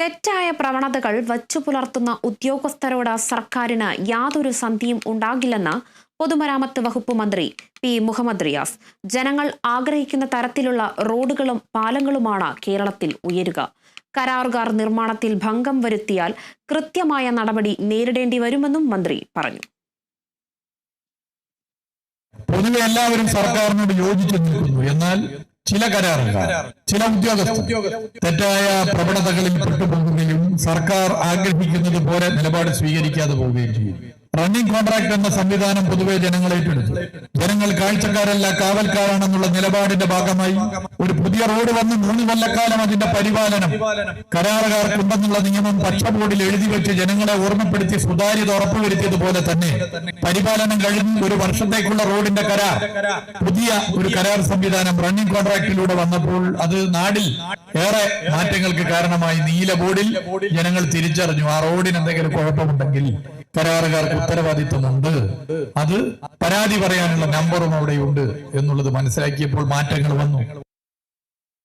തെറ്റായ പ്രവണതകൾ വച്ചു പുലർത്തുന്ന ഉദ്യോഗസ്ഥരോട് സർക്കാരിന് യാതൊരു സന്ധിയും ഉണ്ടാകില്ലെന്ന് പൊതുമരാമത്ത് വകുപ്പ് മന്ത്രി പി മുഹമ്മദ് റിയാസ്. ജനങ്ങൾ ആഗ്രഹിക്കുന്ന തരത്തിലുള്ള റോഡുകളും പാലങ്ങളുമാണ് കേരളത്തിൽ ഉയരുക. കരാറുകാർ നിർമ്മാണത്തിൽ ഭംഗം വരുത്തിയാൽ കൃത്യമായ നടപടി നേരിടേണ്ടി വരുമെന്നും മന്ത്രി പറഞ്ഞു. പൊതുവെ എല്ലാവരും സർക്കാരിനോട് യോജിച്ചു നിൽക്കുന്നു. എന്നാൽ ചില കരാറുകാർ ചില ഉദ്യോഗസ്ഥർ തെറ്റായ പ്രവണതകളിൽ പെട്ടുപോകുകയും സർക്കാർ ആഗ്രഹിക്കുന്നത് പോലെ നിലപാട് സ്വീകരിക്കാതെ പോവുകയും ചെയ്യും. റണ്ണിംഗ് കോൺട്രാക്ട് എന്ന സംവിധാനം പൊതുവെ ജനങ്ങൾ ഏറ്റെടുത്തു. ജനങ്ങൾ കാഴ്ചക്കാരല്ല കാവൽക്കാരാണെന്നുള്ള നിലപാടിന്റെ ഭാഗമായി ഒരു പുതിയ റോഡ് വന്ന് മൂന്ന് കൊല്ലക്കാലം അതിന്റെ പരിപാലനം. കരാറുകാർക്കുണ്ടെന്നുള്ള നിയമം പച്ച ബോർഡിൽ എഴുതി വെച്ച് ജനങ്ങളെ ഓർമ്മപ്പെടുത്തി സുതാര്യത ഉറപ്പുവരുത്തിയതുപോലെ തന്നെ പരിപാലനം കഴിഞ്ഞ് ഒരു വർഷത്തേക്കുള്ള റോഡിന്റെ കരാർ പുതിയ ഒരു കരാർ സംവിധാനം റണ്ണിംഗ് കോൺട്രാക്റ്റിലൂടെ വന്നപ്പോൾ അത് നാടിൽ ഏറെ മാറ്റങ്ങൾക്ക് കാരണമായി. നീല ബോർഡിൽ ജനങ്ങൾ തിരിച്ചറിഞ്ഞു ആ റോഡിന് എന്തെങ്കിലും കുഴപ്പമുണ്ടെങ്കിൽ കരാറുകാർക്ക് ഉത്തരവാദിത്വമുണ്ട്. അത് പരാതി പറയാനുള്ള നമ്പറും അവിടെയുണ്ട് എന്നുള്ളത് മനസ്സിലാക്കിയപ്പോൾ മാറ്റങ്ങൾ വന്നു.